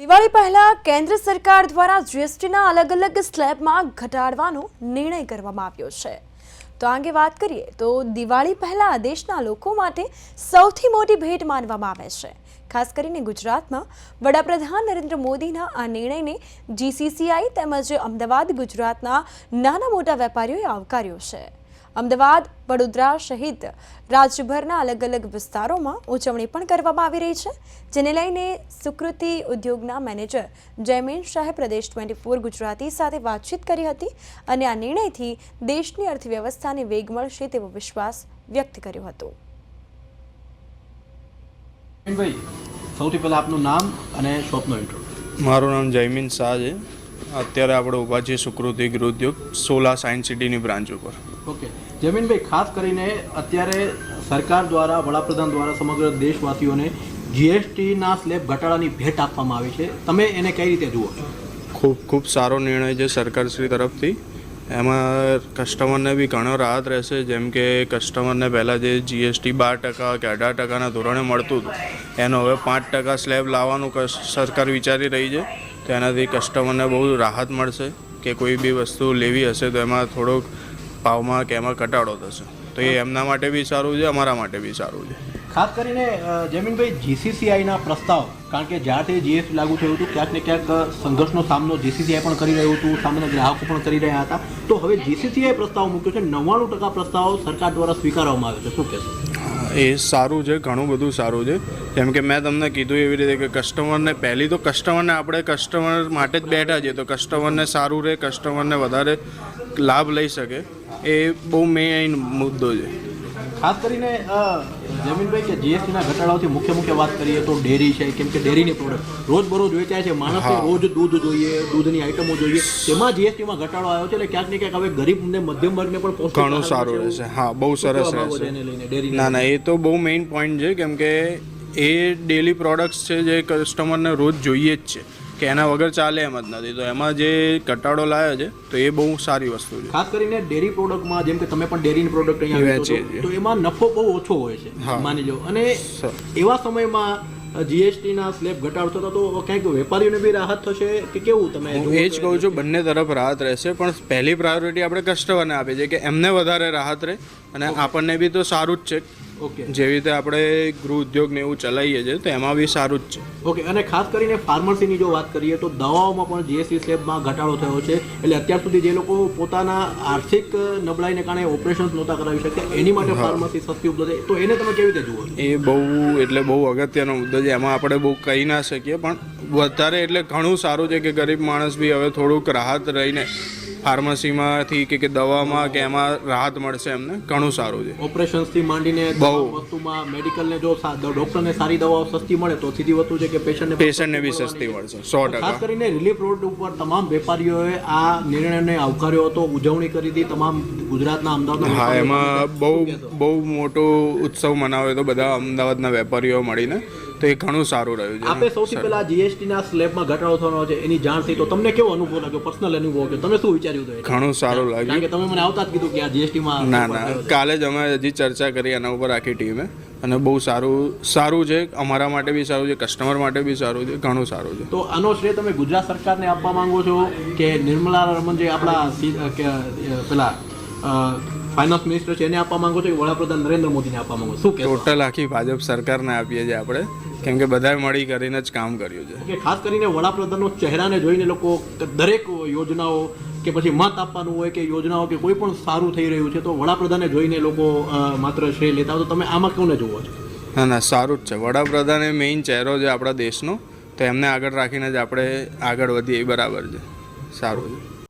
દિવાળી પહેલા કેન્દ્ર સરકાર દ્વારા જીએસટીના અલગ અલગ સ્લેબમાં ઘટાડવાનો નિર્ણય કરવામાં આવ્યો છે. તો આ અંગે વાત કરીએ તો દિવાળી પહેલા દેશના લોકો માટે સૌથી મોટી ભેટ માનવામાં આવે છે. ખાસ કરીને ગુજરાતમાં વડાપ્રધાન નરેન્દ્ર મોદીના આ નિર્ણયને જીસીસીઆઈ તેમજ અમદાવાદ ગુજરાતના નાના મોટા વેપારીઓએ આવકાર્યો છે. અમદાવાદ વડોદરા સહિત રાજ્યભરના અલગ અલગ વિસ્તારોમાં ઉજવણી પણ કરવામાં આવી રહી છે જેને લઈને સુકૃતિ ઉદ્યોગના મેનેજર જયમીન શાહે પ્રદેશ ટ્વેન્ટી ફોર ગુજરાતી સાથે વાતચીત કરી હતી અને આ નિર્ણયથી દેશની અર્થવ્યવસ્થાને વેગ મળશે તેવો વિશ્વાસ વ્યક્ત કર્યો હતો. ભાઈ સૌથી પહેલાં આપનું નામ અને શોપનો ઇન્ટ્રો મારું નામ જયમીન શાહ છે. અત્યારે આપણે ઊભા છીએ સુકૃતિ ગૃહોદ્યોગ સોલા સાયન્સ સિટીની બ્રાન્ચ ઉપર. ઓકે. જમીનભાઈ ખાસ કરીને અત્યારે સરકાર દ્વારા વડાપ્રધાન દ્વારા સમગ્ર દેશવાસીઓને જીએસટીના સ્લેબ ઘટાડાની ભેટ આપવામાં આવી છે. તમે એને કઈ રીતે જુઓ? છો ખૂબ ખૂબ સારો નિર્ણય છે સરકારશ્રી તરફથી. એમાં કસ્ટમરને બી ઘણો રાહત રહેશે. જેમ કે કસ્ટમરને પહેલાં જે જીએસટી બાર ટકા કે અઢાર ટકાના ધોરણે મળતું હતું એનો હવે પાંચ ટકા સ્લેબ લાવવાનું સરકાર વિચારી રહી છે. તો એનાથી કસ્ટમરને બહુ રાહત મળશે કે કોઈ બી વસ્તુ લેવી હશે તો એમાં થોડોક ભાવમાં કે એમાં ઘટાડો થશે. તો એ એમના માટે બી સારું છે, અમારા માટે બી સારું છે. ખાસ કરીને જમીનભાઈ જીસીસીઆઈના પ્રસ્તાવ, કારણ કે જ્યારથી જીએસટી લાગુ થયું હતું, ક્યાંક ને ક્યાંક સંઘર્ષનો સામનો જીસીસીઆઈ પણ કરી રહ્યું હતું, સામાન્ય ગ્રાહકો પણ કરી રહ્યા હતા. તો હવે જીસીસીઆઈ પ્રસ્તાવ મૂક્યો છે, નવ્વાણું ટકા પ્રસ્તાવ સરકાર દ્વારા સ્વીકારવામાં આવ્યો છે. શું કહેશો? એ સારું છે, ઘણું બધું સારું છે. જેમ કે મેં તમને કીધું એવી રીતે કે કસ્ટમરને પહેલી તો કસ્ટમરને આપણે કસ્ટમર માટે જ બેઠા છીએ, તો કસ્ટમરને સારું રહે કસ્ટમરને વધારે લાભ લઈ શકે, એ બહુ મેઇન મુદ્દો છે. ખાસ કરીને જમીનભાઈ કે જીએસટીના ઘટાડાઓથી મુખ્ય મુખ્ય વાત કરીએ તો ડેરી છે કેમ કે ડેરીની પ્રોડક્ટ રોજ બરોજ વેચાય છે માણસને રોજ દૂધ જોઈએ દૂધની આઇટમો જોઈએ. તેમાં જીએસટીમાં ઘટાડો આવ્યો છે એટલે ક્યાંક ને ક્યાંક હવે ગરીબ ને મધ્યમ વર્ગને પણ ઘણો સારું રહેશે. હા બહુ સરસ રહેશે. ના ના એ તો બહુ મેઇન પોઈન્ટ છે કેમ કે એ ડેલી પ્રોડક્ટ્સ છે જે કસ્ટમરને રોજ જોઈએ જ છે. કે એના વગર ચાલે એમ જ નથી. તો એમાં જે ઘટાડો લાવ્યો છે તો એ બહુ સારી વસ્તુ છે. ખાસ કરીને ડેરી પ્રોડક્ટમાં જેમ કે તમે પણ ડેરીની પ્રોડક્ટ અહીંયા વેચે વેચીએ છીએ. તો એમાં નફો બહુ ઓછો હોય છે માની લો અને એવા સમયમાં જીએસટીના સ્લેબ ઘટાડો થતો તો ક્યાંક વેપારીઓને બી રાહત થશે કે કેવું તમે હું એ જ? કહું છું બંને તરફ રાહત રહેશે પણ પહેલી પ્રાયોરિટી આપણે કસ્ટમરને આપીએ છીએ કે એમને વધારે રાહત રહે અને આપણને બી તો સારું જ છે. ઓકે જેવી રીતે આપણે ગૃહ ઉદ્યોગ ને એવું ચલાવીએ છીએ તો એમાં બી સારું જ છે. ઓકે અને ખાસ કરીને ફાર્મસીની જો વાત કરીએ તો દવાઓમાં પણ જીએસટી સ્લેબમાં ઘટાડો થયો છે. એટલે અત્યાર સુધી જે લોકો પોતાના આર્થિક નબળાઈને કારણે ઓપરેશન નહોતા કરાવી શકતા એની માટે ફાર્મસી સસ્તી ઉપલબ્ધ છે. તો એને તમે કેવી રીતે જુઓ? એ બહુ એટલે બહુ અગત્યનો મુદ્દો છે. એમાં આપણે બહુ કહી ના શકીએ પણ વધારે એટલે ઘણું સારું છે કે ગરીબ માણસ બી હવે થોડુંક રાહત રહીને ફાર્મસીમાંથી કે કે દવામાં કે એમાં રાહત મળશે એમને ઘણું સારું છે. ઓપરેશન્સથી માંડીને બહુ. વસ્તુમાં મેડિકલને જો ડૉક્ટરને સારી દવાઓ સસ્તી મળે તો સીધી વસ્તુ છે કે પેશન્ટને પેશન્ટને બી સસ્તી મળશે સો ખાસ કરીને રિલીફ રોડ ઉપર તમામ વેપારીઓએ આ નિર્ણયને આવકાર્યો હતો ઉજવણી કરી હતી તમામ ગુજરાતના અમદાવાદ હા એમાં બહુ બહુ મોટો ઉત્સવ મનાવ્યો હતો બધા અમદાવાદના વેપારીઓ મળીને. તો એ ઘણું સારું રહ્યું આપે આપણે સૌથી પહેલા જીએસટીના સ્લેબમાં ઘટાડો થવાનો છે એની જાણ થઈ તો તમને કેવો અનુભવ લાગ્યો? પર્સનલ અનુભવ કે તમે શું વિચાર્યું હતું ઘણું સારું કારણ લાગ્યું. કે તમે મને આવતા જ કીધું કે આ જીએસટીમાં ના ના. કાલે જ અમે હજી ચર્ચા કરી એના ઉપર આખી ટીમે. અને બહુ સારું સારું છે. અમારા માટે બી સારું છે કસ્ટમર માટે બી સારું છે ઘણું સારું છે. તો આનો શ્રેય તમે ગુજરાત સરકારને આપવા માંગો છો કે નિર્મલા રમણ જે આપણા પેલા ફાઇનાન્સ મિનિસ્ટર છે એને આપવા માંગો છો કે વડાપ્રધાન નરેન્દ્ર મોદીને આપવા માંગો શું ટોટલ આખી ભાજપ સરકારને આપીએ છીએ આપણે. કેમ કે બધાએ મળી કરીને જ કામ કર્યું છે. કે ખાસ કરીને વડાપ્રધાનનો ચહેરાને જોઈને લોકો દરેક યોજનાઓ કે પછી મત આપવાનું હોય કે યોજનાઓ કે કોઈ પણ સારું થઈ રહ્યું છે તો વડાપ્રધાને જોઈને લોકો માત્ર શ્રેય લેતા હોય તો તમે આમાં કોને જુઓ છો? ના ના સારું જ છે. વડાપ્રધાન એ મેઇન ચહેરો છે આપણા દેશનો તો એમને આગળ રાખીને જ આપણે આગળ વધીએ એ બરાબર છે. સારું છે.